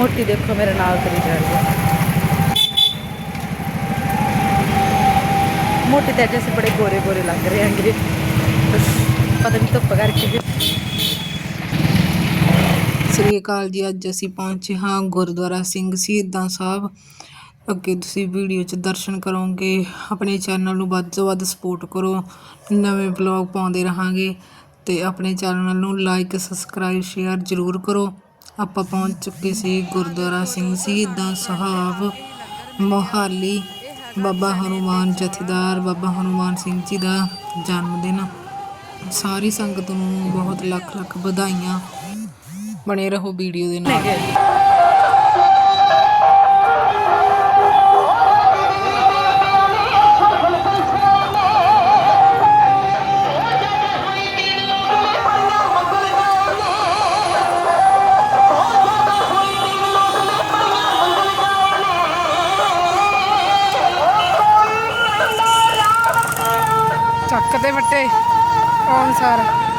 ਮੋਟੀ ਦੇਖੋ ਮੇਰੇ ਨਾਲ ਤੁਰੀ ਜਾ ਮੋਟੀ ਤੇ ਅੱਜ ਬੜੇ ਗੋਰੇ ਗੋਰੇ ਲੱਗ ਰਹੇ ਹਾਂਗੇ। ਪਤਾ ਨਹੀਂ ਧੁੱਪ ਕਰਕੇ ਸ੍ਰੀ ਅਕਾਲ ਜੀ, ਅੱਜ ਅਸੀਂ ਪਹੁੰਚੇ ਹਾਂ ਗੁਰਦੁਆਰਾ ਸਿੰਘ ਸ਼ਹੀਦਾਂ ਸਾਹਿਬ। ਅੱਗੇ ਤੁਸੀਂ ਵੀਡੀਓ 'ਚ ਦਰਸ਼ਨ ਕਰੋਗੇ। ਆਪਣੇ ਚੈਨਲ ਨੂੰ ਵੱਧ ਤੋਂ ਵੱਧ ਸਪੋਰਟ ਕਰੋ। ਨਵੇਂ ਵਲੌਗ ਪਾਉਂਦੇ ਰਹਾਂਗੇ। ਤੇ ਆਪਣੇ ਚੈਨਲ ਨੂੰ ਲਾਈਕ ਸਬਸਕ੍ਰਾਈਬ ਸ਼ੇਅਰ ਜ਼ਰੂਰ ਕਰੋ। ਆਪਾਂ ਪਹੁੰਚ ਚੁੱਕੇ ਸੀ ਗੁਰਦੁਆਰਾ ਸਿੰਘ ਸ਼ਹੀਦਾਂ ਸਾਹਿਬ ਮੋਹਾਲੀ। ਬਾਬਾ ਹਨੂਮਾਨ ਜਥੇਦਾਰ ਬਾਬਾ ਹਨੂਮਾਨ ਸਿੰਘ ਜੀ ਦਾ ਜਨਮ ਦਿਨ ਸਾਰੀ ਸੰਗਤ ਨੂੰ ਬਹੁਤ ਲੱਖ ਲੱਖ ਵਧਾਈਆਂ। ਬਣੇ ਰਹੋ ਵੀਡੀਓ ਦੇ ਨਾਲ। ਚੱਕ ਦੇ ਵੱਟੇ ਕੌਣ ਸਾਰਾ?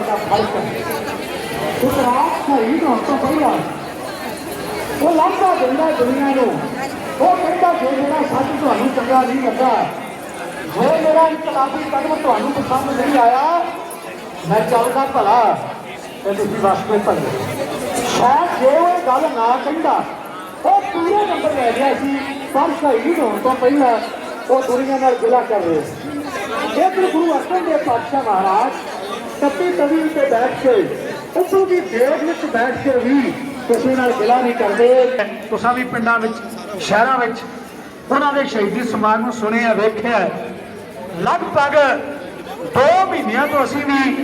ਦਾ ਬਹੁਤ ਵੱਡਾ ਫ਼ਰਕ ਹੈ ਉਸ ਸ਼ਹੀਦ ਹੋਣ ਤੋਂ ਪਹਿਲਾਂ ਉਹ ਲਾਂਭਾ ਦਿੰਦਾ ਦੁਨੀਆ ਨੂੰ ਉਹ ਕਹਿੰਦਾ ਜੇ ਮੇਰਾ ਸੱਚ ਤੁਹਾਨੂੰ ਚੰਗਾ ਨਹੀਂ ਲੱਗਾ ਜੇ ਮੇਰਾ ਇਨਕਲਾਬੀ ਕਦਮ ਤੁਹਾਨੂੰ ਪਸੰਦ ਨਹੀਂ ਆਇਆ ਮੈਂ ਚੱਲਦਾ ਭਲਾ ਤੇ ਤੁਸੀਂ ਵਾਸਤੇ ਭਲੇ ਸ਼ਾਇਦ ਜੇ ਉਹ ਗੱਲ ਨਾ ਕਹਿੰਦਾ ਉਹ ਪੂਰੇ ਨੰਬਰ ਲੈ ਗਿਆ ਸੀ ਪਰ ਸ਼ਹੀਦ ਹੋਣ ਤੋਂ ਪਹਿਲਾਂ ਉਹ ਦੁਨੀਆ ਨਾਲ ਗਿਲਾ ਕਰ ਰਹੇ। ਸੀ ਗੁਰੂ ਅਰਜਨ ਦੇਵ ਪਾਤਸ਼ਾਹ ਮਹਾਰਾਜ ਤਪੀ ਤਵੀ ਤੇ ਬੈਠ ਕੇ। ਉੱਪਰ ਦੀ ਦੇਵ ਵਿੱਚ ਬੈਠ ਕੇ ਵੀ ਕਿਸੇ ਨਾਲ ਗਿਲਾ ਨਹੀਂ ਕਰਦੇ। ਤੁਸੀਂ ਵੀ ਪਿੰਡਾਂ ਵਿੱਚ, ਸ਼ਹਿਰਾਂ ਵਿੱਚ ਉਹਨਾਂ ਦੇ ਸ਼ਹੀਦੀ ਸਮਾਗਮ ਨੂੰ ਸੁਣਿਆ, ਵੇਖਿਆ। ਲਗਭਗ 2 ਮਹੀਨਿਆਂ ਤੋਂ ਅਸੀਂ ਵੀ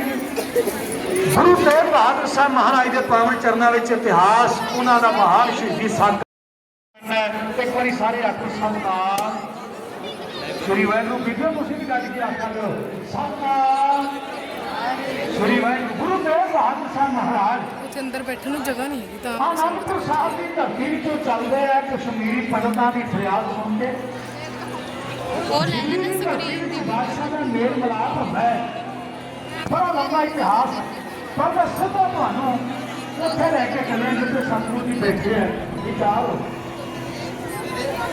ਗੁਰੂ ਤੇਗ ਬਹਾਦਰ ਸਾਹਿਬ ਮਹਾਰਾਜ ਦੇ ਪਾਵਨ ਚਰਨਾਂ ਵਿੱਚ ਇਤਿਹਾਸ, ਉਹਨਾਂ ਦਾ ਮਹਾਨ ਸ਼ਹੀਦੀ ਸਾਕ ਇੱਕ ਵਾਰੀ ਸਾਰੇ ਆਖੋ, ਸਤਨਾਮ। ਸ੍ਰੀ ਵਾਹਿਗੁਰੂ, ਬੀਬੀਓ, ਤੁਸੀਂ ਵੀ ਗੱਜ ਕੇ ਆਖਾਂ ਲੋ ਸਤਨਾਮ। ਸ੍ਰੀ ਵਾਹਿਗੁਰੂ ਗੁਰੂ ਤੇਗ ਬਹਾਦਰ ਸਾਹਿਬ ਮਹਾਰਾਜ। ਚ ਅੰਦਰ ਬੈਠਣ ਨੂੰ ਜਗ੍ਹਾ ਨਹੀਂ ਹੈਗੀ ਤਾਂ ਆਨੰਦਪੁਰ ਸਾਹਿਬ ਦੀ ਧਰਤੀ ਵਿੱਚੋਂ ਚੱਲਦੇ ਆ ਕਸ਼ਮੀਰੀ ਪੰਡਤਾਂ ਦੀ ਫਰਿਆਦ ਸੁਣ ਕੇ। ਉਹ ਲੈ ਲੈਣਾ ਸਕਰੀਨ ਦੀ। ਬਾਦਸ਼ਾਹ ਦਾ ਮੇਲ ਮਿਲਾਪ ਹੁੰਦਾ ਹੈ। ਬੜਾ ਲੰਬਾ ਇਤਿਹਾਸ। ਪਰ ਮੈਂ ਸਿੱਧਾ ਤੁਹਾਨੂੰ ਉੱਥੇ ਲੈ ਕੇ ਚੱਲੇ ਜਿੱਥੇ ਸਤਿਗੁਰੂ ਜੀ ਬੈਠੇ ਹੈ। ਵਿਚਾਰ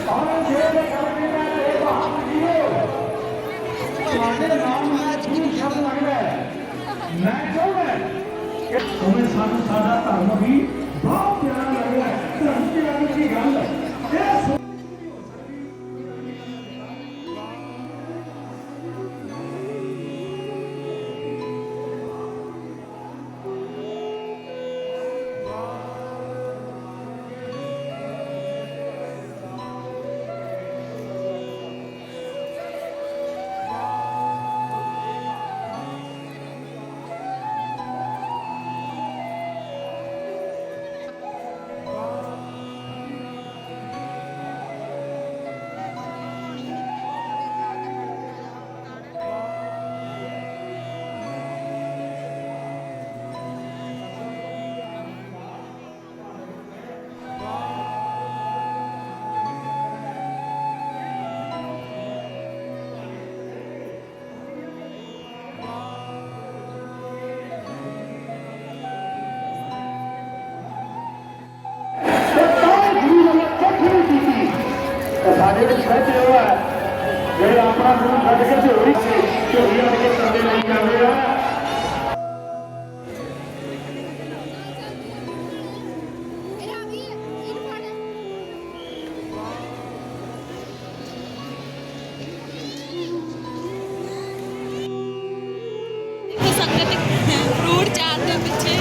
ਔਰੰਗਜ਼ੇਬ ਦੇ ਕਰਨੇ ਦਾ ਇਹ ਬਹਾਦਰ ਜੀਓ। ਤੁਹਾਡੇ ਨਾਮ ਨਾਲ ਕੀ ਸ਼ਬਦ ਲੱਗਦਾ ਹੈ। ਮੈਂ ਚਾਹੁੰਦਾ ਕਿ ਤੁਹਾਨੂੰ ਸਾਨੂੰ ਸਾਡਾ ਧਰਮ ਵੀ ਬਹੁਤ ਸਾਡੇ ਵਿੱਚ ਸੱਚ ਇਹ ਹੈ ਜਿਹੜੇ ਆਪਣਾ ਗੁਰੂ ਛੱਡ ਕੇ ਝੋਲੀ ਝੋਲੀ ਅੜ ਕੇ ਕਰਦੇ ਨਹੀਂ ਜਾਂਦੇ ਆ फ्रूट चाट के पीछे